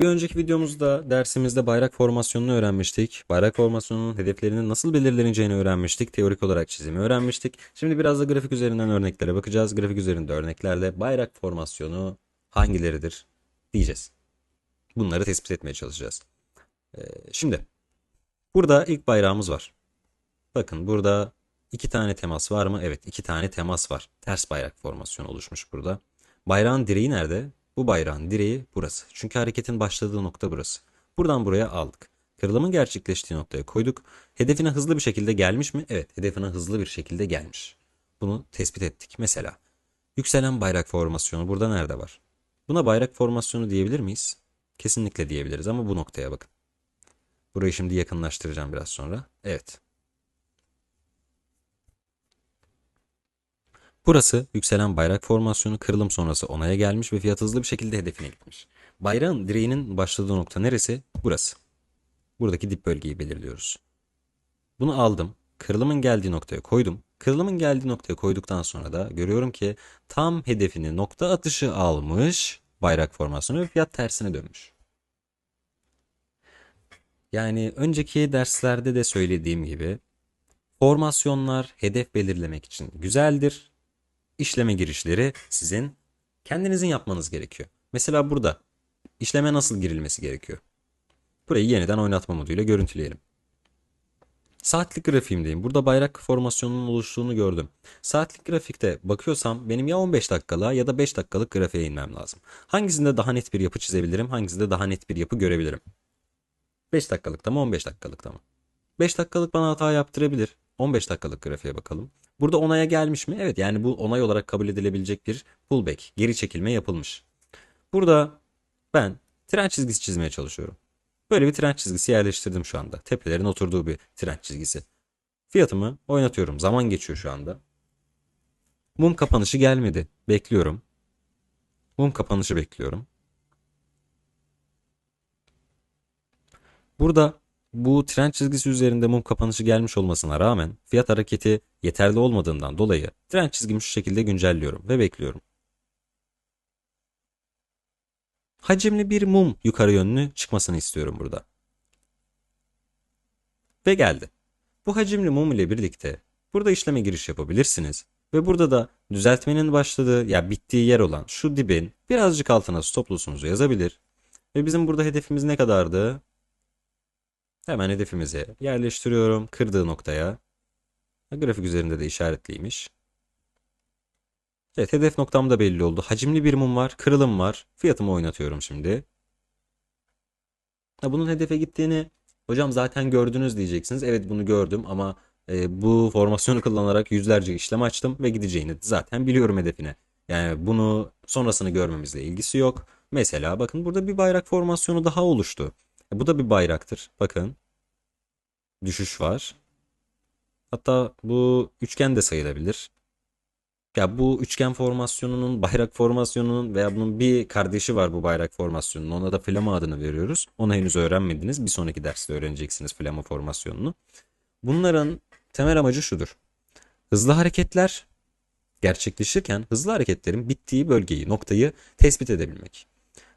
Bir önceki videomuzda dersimizde bayrak formasyonunu öğrenmiştik. Bayrak formasyonunun hedeflerinin nasıl belirleneceğini öğrenmiştik. Teorik olarak çizimi öğrenmiştik. Şimdi biraz da grafik üzerinden örneklere bakacağız. Grafik üzerinde örneklerle bayrak formasyonu hangileridir diyeceğiz. Bunları tespit etmeye çalışacağız. Ee, şimdi burada ilk bayrağımız var. Bakın burada iki tane temas var mı? Evet iki tane temas var. Ters bayrak formasyonu oluşmuş burada. Bayrağın direği nerede? Bu bayrağın direği burası. Çünkü hareketin başladığı nokta burası. Buradan buraya aldık. Kırılımın gerçekleştiği noktaya koyduk. Hedefine hızlı bir şekilde gelmiş mi? Evet, hedefine hızlı bir şekilde gelmiş. Bunu tespit ettik. Mesela yükselen bayrak formasyonu burada nerede var? Buna bayrak formasyonu diyebilir miyiz? Kesinlikle diyebiliriz ama bu noktaya bakın. Burayı şimdi yakınlaştıracağım biraz sonra. Evet. Burası yükselen bayrak formasyonu kırılım sonrası onaya gelmiş ve fiyat hızlı bir şekilde hedefine gitmiş. Bayrağın direğinin başladığı nokta neresi? Burası. Buradaki dip bölgeyi belirliyoruz. Bunu aldım. Kırılımın geldiği noktaya koydum. Kırılımın geldiği noktaya koyduktan sonra da görüyorum ki tam hedefini nokta atışı almış bayrak formasyonu ve fiyat tersine dönmüş. Yani önceki derslerde de söylediğim gibi formasyonlar hedef belirlemek için güzeldir işleme girişleri sizin kendinizin yapmanız gerekiyor. Mesela burada işleme nasıl girilmesi gerekiyor? Burayı yeniden oynatma moduyla görüntüleyelim. Saatlik grafiğimdeyim. Burada bayrak formasyonunun oluştuğunu gördüm. Saatlik grafikte bakıyorsam benim ya 15 dakikalığa ya da 5 dakikalık grafiğe inmem lazım. Hangisinde daha net bir yapı çizebilirim? Hangisinde daha net bir yapı görebilirim? 5 dakikalıkta mı 15 dakikalıkta mı? 5 dakikalık bana hata yaptırabilir. 15 dakikalık grafiğe bakalım. Burada onaya gelmiş mi? Evet yani bu onay olarak kabul edilebilecek bir pullback, geri çekilme yapılmış. Burada ben trend çizgisi çizmeye çalışıyorum. Böyle bir trend çizgisi yerleştirdim şu anda. Tepelerin oturduğu bir trend çizgisi. Fiyatımı oynatıyorum. Zaman geçiyor şu anda. Mum kapanışı gelmedi. Bekliyorum. Mum kapanışı bekliyorum. Burada bu trend çizgisi üzerinde mum kapanışı gelmiş olmasına rağmen fiyat hareketi yeterli olmadığından dolayı trend çizgimi şu şekilde güncelliyorum ve bekliyorum. Hacimli bir mum yukarı yönlü çıkmasını istiyorum burada. Ve geldi. Bu hacimli mum ile birlikte burada işleme giriş yapabilirsiniz. Ve burada da düzeltmenin başladığı ya bittiği yer olan şu dibin birazcık altına stop loss'unuzu yazabilir. Ve bizim burada hedefimiz ne kadardı? Hemen hedefimize yerleştiriyorum. Kırdığı noktaya. Grafik üzerinde de işaretliymiş. Evet hedef noktam da belli oldu. Hacimli bir mum var. Kırılım var. Fiyatımı oynatıyorum şimdi. Bunun hedefe gittiğini hocam zaten gördünüz diyeceksiniz. Evet bunu gördüm ama e, bu formasyonu kullanarak yüzlerce işlem açtım ve gideceğini zaten biliyorum hedefine. Yani bunu sonrasını görmemizle ilgisi yok. Mesela bakın burada bir bayrak formasyonu daha oluştu. E, Bu da bir bayraktır. Bakın. Düşüş var. Hatta bu üçgen de sayılabilir. Ya bu üçgen formasyonunun, bayrak formasyonunun veya bunun bir kardeşi var bu bayrak formasyonunun. Ona da flama adını veriyoruz. Onu henüz öğrenmediniz. Bir sonraki derste öğreneceksiniz flama formasyonunu. Bunların temel amacı şudur. Hızlı hareketler gerçekleşirken hızlı hareketlerin bittiği bölgeyi, noktayı tespit edebilmek.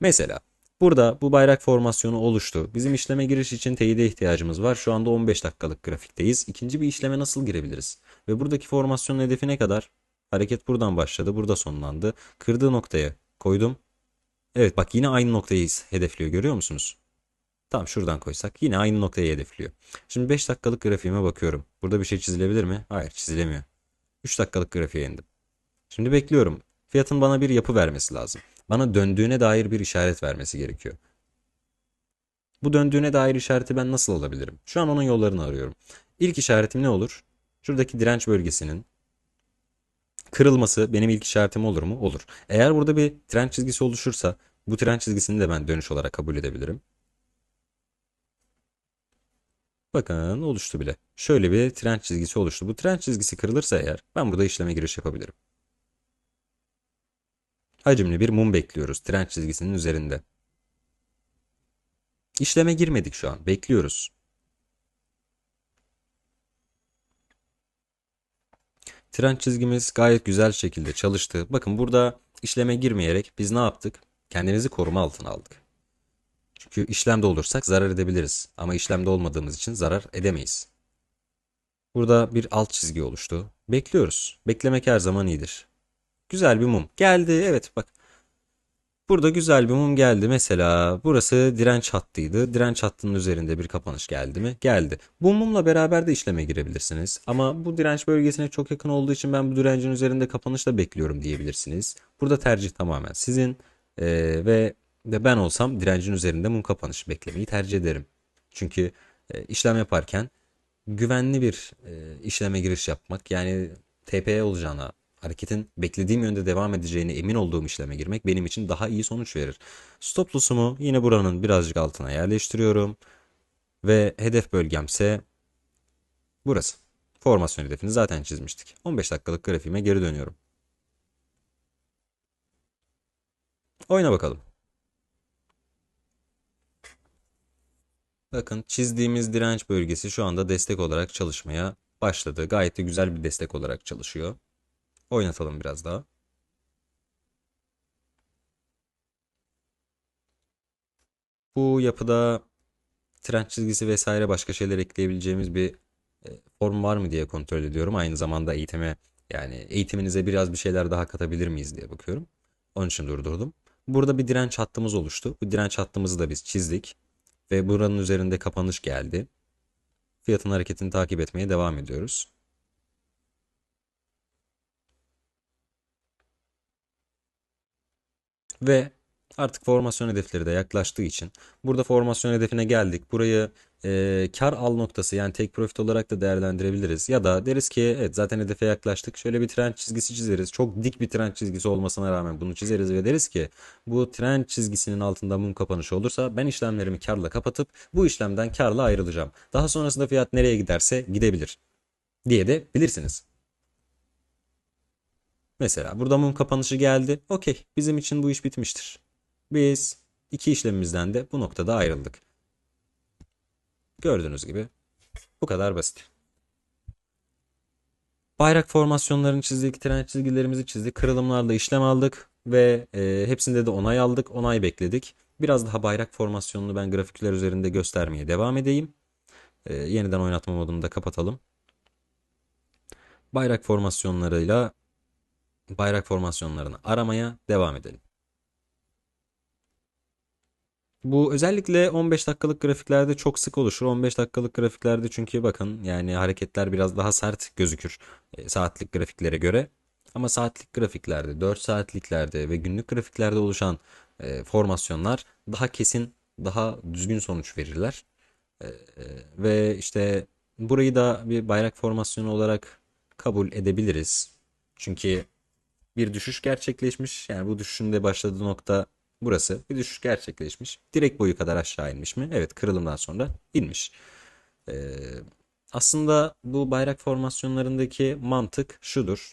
Mesela Burada bu bayrak formasyonu oluştu. Bizim işleme giriş için teyide ihtiyacımız var. Şu anda 15 dakikalık grafikteyiz. İkinci bir işleme nasıl girebiliriz? Ve buradaki formasyonun hedefi ne kadar? Hareket buradan başladı, burada sonlandı. Kırdığı noktaya koydum. Evet bak yine aynı noktayı hedefliyor görüyor musunuz? Tamam şuradan koysak yine aynı noktayı hedefliyor. Şimdi 5 dakikalık grafiğime bakıyorum. Burada bir şey çizilebilir mi? Hayır çizilemiyor. 3 dakikalık grafiğe indim. Şimdi bekliyorum. Fiyatın bana bir yapı vermesi lazım bana döndüğüne dair bir işaret vermesi gerekiyor. Bu döndüğüne dair işareti ben nasıl alabilirim? Şu an onun yollarını arıyorum. İlk işaretim ne olur? Şuradaki direnç bölgesinin kırılması benim ilk işaretim olur mu? Olur. Eğer burada bir trend çizgisi oluşursa bu trend çizgisini de ben dönüş olarak kabul edebilirim. Bakın oluştu bile. Şöyle bir trend çizgisi oluştu. Bu trend çizgisi kırılırsa eğer ben burada işleme giriş yapabilirim. Hacimli bir mum bekliyoruz trend çizgisinin üzerinde. İşleme girmedik şu an. Bekliyoruz. Trend çizgimiz gayet güzel şekilde çalıştı. Bakın burada işleme girmeyerek biz ne yaptık? Kendimizi koruma altına aldık. Çünkü işlemde olursak zarar edebiliriz. Ama işlemde olmadığımız için zarar edemeyiz. Burada bir alt çizgi oluştu. Bekliyoruz. Beklemek her zaman iyidir. Güzel bir mum. Geldi. Evet bak. Burada güzel bir mum geldi. Mesela burası direnç hattıydı. Direnç hattının üzerinde bir kapanış geldi mi? Geldi. Bu mumla beraber de işleme girebilirsiniz. Ama bu direnç bölgesine çok yakın olduğu için ben bu direncin üzerinde kapanışla bekliyorum diyebilirsiniz. Burada tercih tamamen sizin. Ee, ve ve ben olsam direncin üzerinde mum kapanışı beklemeyi tercih ederim. Çünkü e, işlem yaparken güvenli bir e, işleme giriş yapmak yani TPE olacağına hareketin beklediğim yönde devam edeceğine emin olduğum işleme girmek benim için daha iyi sonuç verir. Stop loss'umu yine buranın birazcık altına yerleştiriyorum. Ve hedef bölgemse burası. Formasyon hedefini zaten çizmiştik. 15 dakikalık grafiğime geri dönüyorum. Oyna bakalım. Bakın çizdiğimiz direnç bölgesi şu anda destek olarak çalışmaya başladı. Gayet de güzel bir destek olarak çalışıyor. Oynatalım biraz daha. Bu yapıda trend çizgisi vesaire başka şeyler ekleyebileceğimiz bir e, form var mı diye kontrol ediyorum. Aynı zamanda eğitime yani eğitiminize biraz bir şeyler daha katabilir miyiz diye bakıyorum. Onun için durdurdum. Burada bir direnç hattımız oluştu. Bu direnç hattımızı da biz çizdik. Ve buranın üzerinde kapanış geldi. Fiyatın hareketini takip etmeye devam ediyoruz. Ve artık formasyon hedefleri de yaklaştığı için burada formasyon hedefine geldik. Burayı e, kar al noktası yani take profit olarak da değerlendirebiliriz. Ya da deriz ki evet zaten hedefe yaklaştık. Şöyle bir trend çizgisi çizeriz. Çok dik bir trend çizgisi olmasına rağmen bunu çizeriz ve deriz ki bu trend çizgisinin altında mum kapanışı olursa ben işlemlerimi karla kapatıp bu işlemden karla ayrılacağım. Daha sonrasında fiyat nereye giderse gidebilir diye de bilirsiniz. Mesela burada mum kapanışı geldi. Okey bizim için bu iş bitmiştir. Biz iki işlemimizden de bu noktada ayrıldık. Gördüğünüz gibi bu kadar basit. Bayrak formasyonlarını çizdik, tren çizgilerimizi çizdik, kırılımlarla işlem aldık ve e, hepsinde de onay aldık, onay bekledik. Biraz daha bayrak formasyonunu ben grafikler üzerinde göstermeye devam edeyim. E, yeniden oynatma modunu da kapatalım. Bayrak formasyonlarıyla bayrak formasyonlarını aramaya devam edelim. Bu özellikle 15 dakikalık grafiklerde çok sık oluşur. 15 dakikalık grafiklerde çünkü bakın yani hareketler biraz daha sert gözükür e, saatlik grafiklere göre. Ama saatlik grafiklerde, 4 saatliklerde ve günlük grafiklerde oluşan e, formasyonlar daha kesin, daha düzgün sonuç verirler. E, ve işte burayı da bir bayrak formasyonu olarak kabul edebiliriz. Çünkü bir düşüş gerçekleşmiş. Yani bu düşüşün de başladığı nokta burası. Bir düşüş gerçekleşmiş. Direkt boyu kadar aşağı inmiş mi? Evet kırılımdan sonra inmiş. Ee, aslında bu bayrak formasyonlarındaki mantık şudur.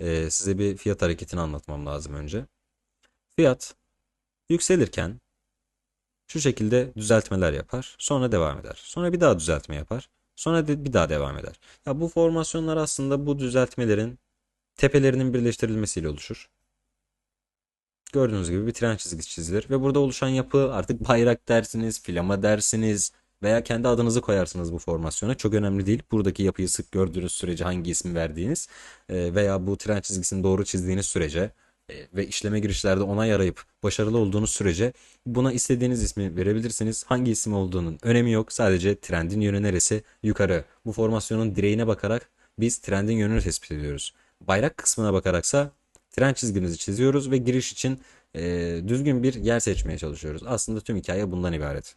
Ee, size bir fiyat hareketini anlatmam lazım önce. Fiyat yükselirken şu şekilde düzeltmeler yapar. Sonra devam eder. Sonra bir daha düzeltme yapar. Sonra de bir daha devam eder. Ya bu formasyonlar aslında bu düzeltmelerin tepelerinin birleştirilmesiyle oluşur. Gördüğünüz gibi bir tren çizgisi çizilir ve burada oluşan yapı artık bayrak dersiniz, flama dersiniz veya kendi adınızı koyarsınız bu formasyona. Çok önemli değil. Buradaki yapıyı sık gördüğünüz sürece hangi ismi verdiğiniz e, veya bu tren çizgisini doğru çizdiğiniz sürece e, ve işleme girişlerde onay arayıp başarılı olduğunuz sürece buna istediğiniz ismi verebilirsiniz. Hangi isim olduğunun önemi yok. Sadece trendin yönü neresi? Yukarı. Bu formasyonun direğine bakarak biz trendin yönünü tespit ediyoruz. Bayrak kısmına bakaraksa tren çizgimizi çiziyoruz ve giriş için e, düzgün bir yer seçmeye çalışıyoruz. Aslında tüm hikaye bundan ibaret.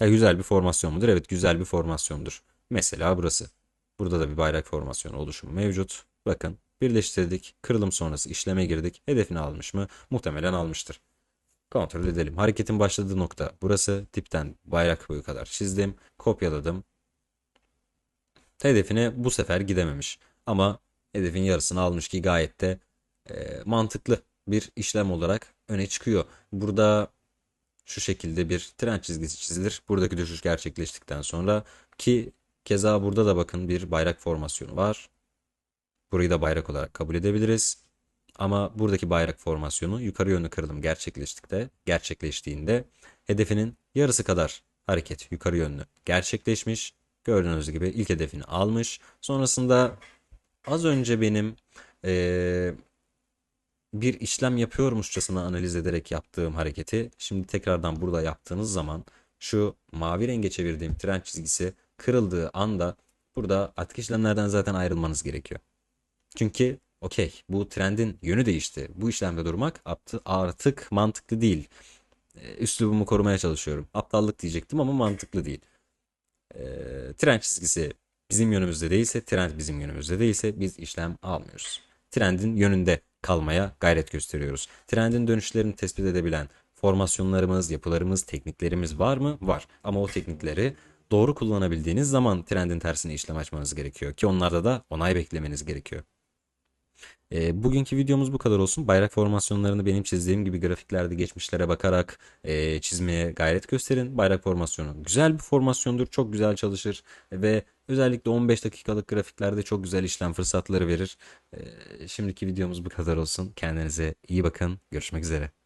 Ya güzel bir formasyon mudur? Evet güzel bir formasyondur. Mesela burası. Burada da bir bayrak formasyonu oluşumu mevcut. Bakın birleştirdik. Kırılım sonrası işleme girdik. Hedefini almış mı? Muhtemelen almıştır. Kontrol edelim. Hareketin başladığı nokta burası. Dipten bayrak boyu kadar çizdim. Kopyaladım. Hedefine bu sefer gidememiş. Ama hedefin yarısını almış ki gayet de e, mantıklı bir işlem olarak öne çıkıyor. Burada şu şekilde bir trend çizgisi çizilir. Buradaki düşüş gerçekleştikten sonra ki keza burada da bakın bir bayrak formasyonu var. Burayı da bayrak olarak kabul edebiliriz. Ama buradaki bayrak formasyonu yukarı yönlü kırılım gerçekleştikte, gerçekleştiğinde hedefinin yarısı kadar hareket yukarı yönlü gerçekleşmiş. Gördüğünüz gibi ilk hedefini almış. Sonrasında az önce benim eee, bir işlem yapıyormuşçasına analiz ederek yaptığım hareketi şimdi tekrardan burada yaptığınız zaman şu mavi renge çevirdiğim trend çizgisi kırıldığı anda burada artık işlemlerden zaten ayrılmanız gerekiyor. Çünkü okey bu trendin yönü değişti. Bu işlemde durmak artık mantıklı değil. Ee, Üslubumu korumaya çalışıyorum. Aptallık diyecektim ama mantıklı değil. Ee, trend çizgisi bizim yönümüzde değilse, trend bizim yönümüzde değilse biz işlem almıyoruz. Trendin yönünde kalmaya gayret gösteriyoruz. Trendin dönüşlerini tespit edebilen formasyonlarımız, yapılarımız, tekniklerimiz var mı? Var. Ama o teknikleri doğru kullanabildiğiniz zaman trendin tersine işlem açmanız gerekiyor ki onlarda da onay beklemeniz gerekiyor. E, bugünkü videomuz bu kadar olsun. Bayrak formasyonlarını benim çizdiğim gibi grafiklerde geçmişlere bakarak e, çizmeye gayret gösterin. Bayrak formasyonu güzel bir formasyondur. Çok güzel çalışır ve özellikle 15 dakikalık grafiklerde çok güzel işlem fırsatları verir. E, şimdiki videomuz bu kadar olsun. Kendinize iyi bakın. Görüşmek üzere.